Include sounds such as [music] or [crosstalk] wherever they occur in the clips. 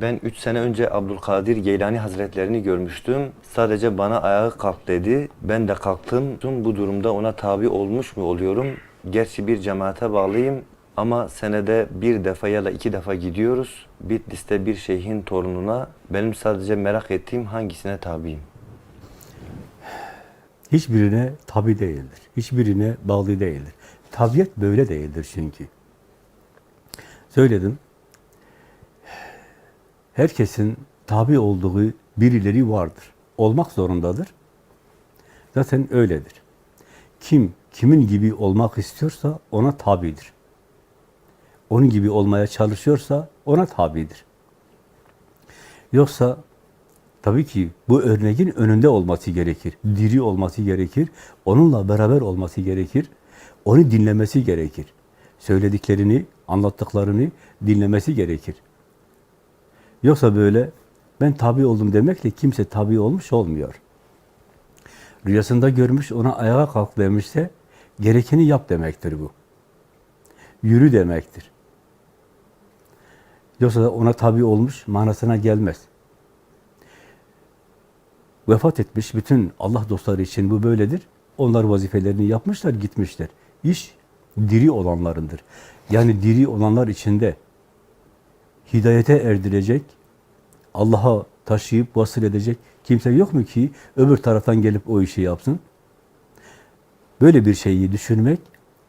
Ben 3 sene önce Abdülkadir Geylani Hazretlerini görmüştüm. Sadece bana ayağa kalk dedi. Ben de kalktım. Bu durumda ona tabi olmuş mu oluyorum? Gerçi bir cemaate bağlıyım ama senede bir defa ya da iki defa gidiyoruz. Bitlis'te bir şeyhin torununa. Benim sadece merak ettiğim hangisine tabiyim? Hiçbirine tabi değildir. Hiçbirine bağlı değildir. Tabiat böyle değildir çünkü. Söyledim. Herkesin tabi olduğu birileri vardır. Olmak zorundadır. Zaten öyledir. Kim kimin gibi olmak istiyorsa ona tabidir. Onun gibi olmaya çalışıyorsa ona tabidir. Yoksa tabii ki bu örneğin önünde olması gerekir. Diri olması gerekir. Onunla beraber olması gerekir. Onu dinlemesi gerekir. Söylediklerini, anlattıklarını dinlemesi gerekir. Yoksa böyle ben tabi oldum demekle kimse tabi olmuş olmuyor. Rüyasında görmüş, ona ayağa kalk demişse gerekeni yap demektir bu. Yürü demektir. Yoksa da ona tabi olmuş manasına gelmez. Vefat etmiş bütün Allah dostları için bu böyledir. Onlar vazifelerini yapmışlar, gitmişler. İş diri olanlarındır. Yani diri olanlar içinde hidayete erdirecek, Allah'a taşıyıp vasıl edecek kimse yok mu ki öbür taraftan gelip o işi yapsın? Böyle bir şeyi düşünmek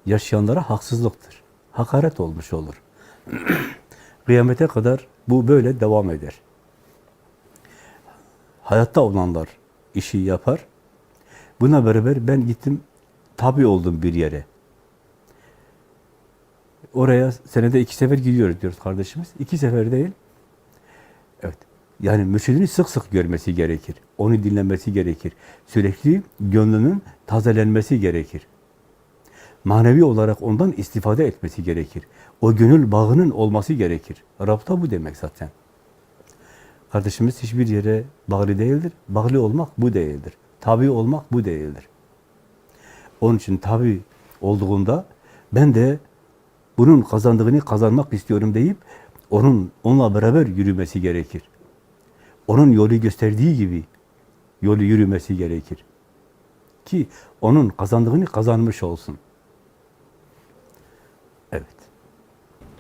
yaşayanlara haksızlıktır. Hakaret olmuş olur. [clears throat] Kıyamete kadar bu böyle devam eder. Hayatta olanlar işi yapar. Buna beraber ben gittim, tabi oldum bir yere. Oraya senede iki sefer gidiyoruz diyoruz kardeşimiz. İki sefer değil. Evet. Yani mürşidini sık sık görmesi gerekir. Onu dinlemesi gerekir. Sürekli gönlünün tazelenmesi gerekir. Manevi olarak ondan istifade etmesi gerekir. O gönül bağının olması gerekir. Rabta bu demek zaten. Kardeşimiz hiçbir yere bağlı değildir. Bağlı olmak bu değildir. Tabi olmak bu değildir. Onun için tabi olduğunda ben de bunun kazandığını kazanmak istiyorum deyip onun onunla beraber yürümesi gerekir. Onun yolu gösterdiği gibi yolu yürümesi gerekir. Ki onun kazandığını kazanmış olsun.